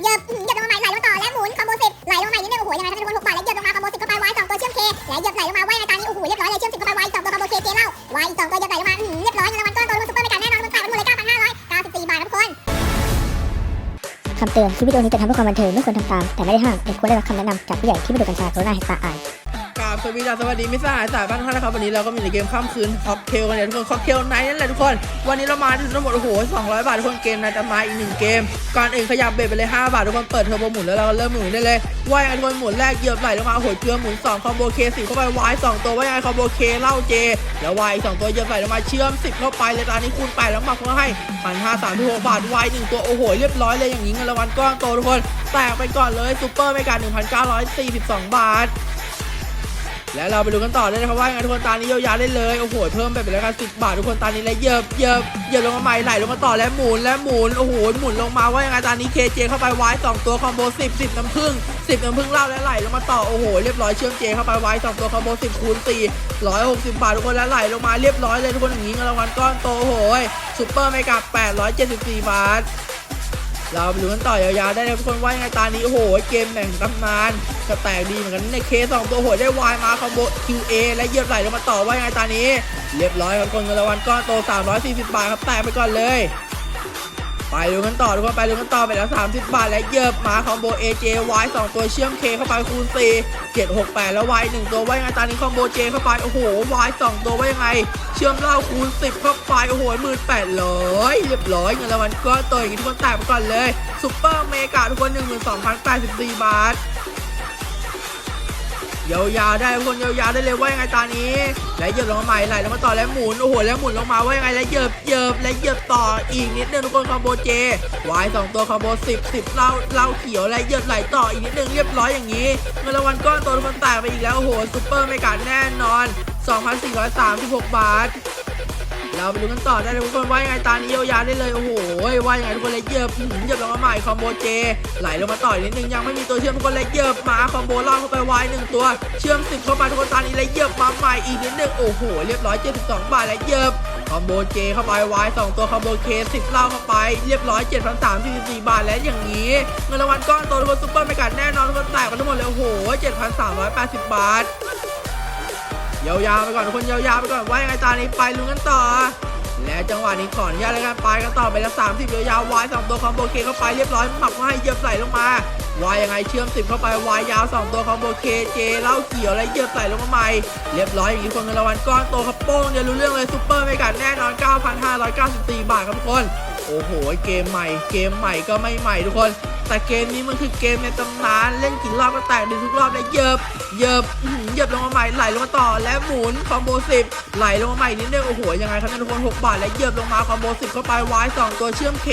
เหยียบหยียบลงมาใหม่ไหลลงมาต่อและหมุนคอมโบสิบไหลลงมาใหม่นิดนึงโอ้โหยังไงถ้าเป็นคนหกบาทแล้วหยียบลงมาคอมโบสิบเข้าไปไว้สองตัวเชื่อมเคและหยียบไหลลงมาไว้ในตานี้โอ้โหเรียบร้อยเลยเชื่อมสิบเข้าไปไว้สองตัวคอมโบเคเจเล่าไว้สองตัวหยียบไหลลงมาเรียบร้อยเงินรางวัลก้อนโตลงซุปเปอร์ไม่กัดแน่นอนมันขายมันหมดเลยเก้าพันห้าร้อยเก้าสิบสี่บาทครับทุกคนคำเตือนคลิปวิดีโอนี้จะทำเพื่อความบันเทิงไม่ควรทำตามแต่ไม่ได้ห้ามเด็กควรได้รับคำแนะนำจากผู้ใหญ่ที่ไม่ดูกัญชาโซน่าเห็นตาอายกราบ สวัสดีจ้าสวัสดีมิตรสหายสายบ้านท่านนะครับวันนี้เราก็มีในเกมข้ามคืนค็อกเทลกันเนี่ยทุกคนค็อกเทลไนท์นั่นแหละทุกคน วันนี้เรามาถึงทั้งหมดโอ้โห200 บาททุกคนเกมนะจะมาอีกหนึ่งเกม ก่อนอื่นขยับเบ็ดไปเลย 5 บาททุกคนเปิดเทอร์โบหมุนแล้วเราก็เริ่มหมุนได้เลยว่ายไงทุกคนหมุนแรกเหยียบไหลลงมาโอ้โหเกลือหมุน2คอมโบเคสิเข้าไปวาย2ตัวว่ายไงคอมโบเคเล่าเจแล้ววายสองตัวเหยียบไหลลงมาเชื่อม10เข้าไปเลยตอนนี้คูณ8แล้วมาเพื่อให้พันห้าสามหกบาทวายหนึ่งตัวโอ้โหเรียบร้อยเลยอย่างนี้เงินรางวัลก้อนโตทุกคนแตกไปก่อนเลยซูเปอร์เมกา1,942 บาท แล้วเราไปดูกันต่อเลยนะครับว่ายังไงทุกคนตานี้ยาวๆได้เลยโอ้โหเพิ่มไปเป็นแล้วกันสิบาททุกคนตานี้แล้วเยิบเยิบเยิบลงมาใหม่ไหลลงมาต่อแล้วหมุนแล้วหมุนโอ้โหหมุนลงมาว่ายังไงตานี้เคเจเข้าไปไว้สองตัวคอมโบสิบสิบน้ำผึ้งสิบน้ำผึ้งเล่าแล้วไหลลงมาต่อโอ้โหเรียบร้อยเชื่อมเจเข้าไปไว้สองตัวคอมโบสิบคูณสี่ร้อยหกสิบบาททุกคนแล้วไหลลงมาเรียบร้อยเลยทุกคนอย่างนี้เงินรางวัลก้อนโตโอ้โหซุปเปอร์เมกาแปดร้อยเจ็ดสิบสี่บาท เราไปดูกันต่อยาวๆได้เลยทุกคนว่ายังไงตานี้โอ้โหเกมแห่งตำนานจะแตกดีเหมือนกันในเคสองตัวโหดได้วายมาคอมโบ QA และเหยียบไหลลงมาต่อว่ายังไงตานี้ เรียบร้อยครับคนเงินรางวัลก้อนโต 340 บาทครับแตกไปก่อนเลย ไปดูกันต่อทุกคนไปดูกันต่อไปแล้ว 30 บาท และเยิบหมาคอมโบ AJ Y 2 ตัวเชื่อม K เข้าไปคูณ 4 7 6 8 แล้ว Y 1 ตัวว่ายังไงตอนนี้คอมโบ J เข้าไป โอ้โห Y 2 ตัวว่ายังไง เชื่อมเหล่าคูณ 10 เข้าไป โอ้โหหมื่นแปดร้อยเรียบร้อยเงินรางวัลก็ตัวอย่างนี้ทุกคนแตกไปก่อนเลยซุปเปอร์เมกาทุกคน 12,084 บาท ยาวๆได้ทุกคนยาวๆได้เลยว่ายังไงตอนนี้และเหยียบลงมาใหม่ไหลลงมาต่อแล้วหมุนโอ้โหแล้วหมุนลงมาว่ายังไงแล้วเหยียบเหยียบและเหยียบต่ออีกนิดนึงทุกคนคอมโบเจวายสองตัวคอมโบสิบสิบเล่าเล่าเขียวและเหยียบไหลต่ออีกนิดนึงเรียบร้อยอย่างนี้เงินรางวัลก้อนโตทุกคนแตกไปอีกแล้วโอ้โหซุปเปอร์เมกาแน่นอน 2,436 บาท เราไปดูกันต่อได้เลยทุกคนว่ายังไงตานี้ยาวๆได้เลยโอ้โหว่ายังไงทุกคนเลยเยียบหือเยียบลงมาใหม่คอมโบเจไหลลงมาต่อยนิดนึงยังไม่มีตัวเชื่อมทุกคนเลยเยียบมาคอมโบล่างเข้าไปวายหนึ่งตัว เชื่อมสิบเข้าไปทุกคนตานี้เลยเยียบมาใหม่อีกนิดนึงโอ้โหเรียบร้อย72บาทและเยียบคอมโบเจเข้าไปวายสองตัวคอมโบเคสิบเล่าเข้าไปเรียบร้อย7,344บาทและอย่างนี้เงินรางวัลก้อนโตทุกคนซุปเปอร์ไม่กัดแน่นอนทุกคนแตกกันทั้งหมดเลยโอ้โห7,380บาท ยาวๆไปก่อนทุกคนยาวๆไปก่อนว่ายังไงตานี้ไปลุ้นกันต่อ และจังหวะนี้ขออนุญาตเลยกันไปกันต่อไปแล้ว30ยาวๆวายสองตัวคอมโบเคเข้าไปเรียบร้อยหมักมาให้เหยียบใส่ลงมาวายยังไงเชื่อม10เข้าไปวายยาวสองตัวคอมโบเคเจเล้าเขียวและเหยียบใส่ลงมาใหม่เรียบร้อยอย่างนี้คนเงินรางวัลก้อนโตครับโป้งเดี๋ยวรู้เรื่องเลยซุปเปอร์ไม่กัดแน่นอน 9,594 บาทครับทุกคน โอ้โห เกมใหม่ เกมใหม่ก็ไม่ใหม่ทุกคน แต่เกมนี้มันคือเกมในตำนาน เล่นกี่รอบก็แตกดีทุกรอบเลยเยิบเยิบเยิบลงมาใหม่ไหลลงมาต่อและหมุนคอมโบสิบไหลลงมาใหม่นิดนึงโอ้โหยังไงครับเนี่ยทุกคน6บาทและเยิบลงมาคอมโบสิบเข้าไปวายสองตัวเชื่อมเค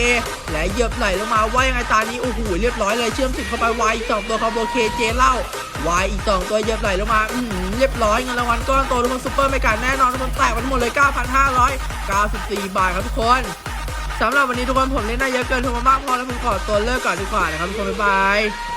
และเยิบไหลลงมาว่ายังไงตานี้โอ้โหเรียบร้อยเลยเชื่อมสิบเข้าไปวายอีกสองตัวคอมโบเคเจเล่าวายอีกสองตัวเยิบไหลลงมาอือหือเรียบร้อยเงินรางวัลก้อนโตทุกคนซุปเปอร์ไม่กัดแน่นอนทุกคนแตกไปทั้งหมดเลย9,594 บาทครับทุกคน สำหรับวันนี้ทุกคนผมเล่นได้เยอะเกินทุกคนมากพอแล้วผมขอตัวเลิกก่อนดีกว่านะครับทุกคนบ๊ายบาย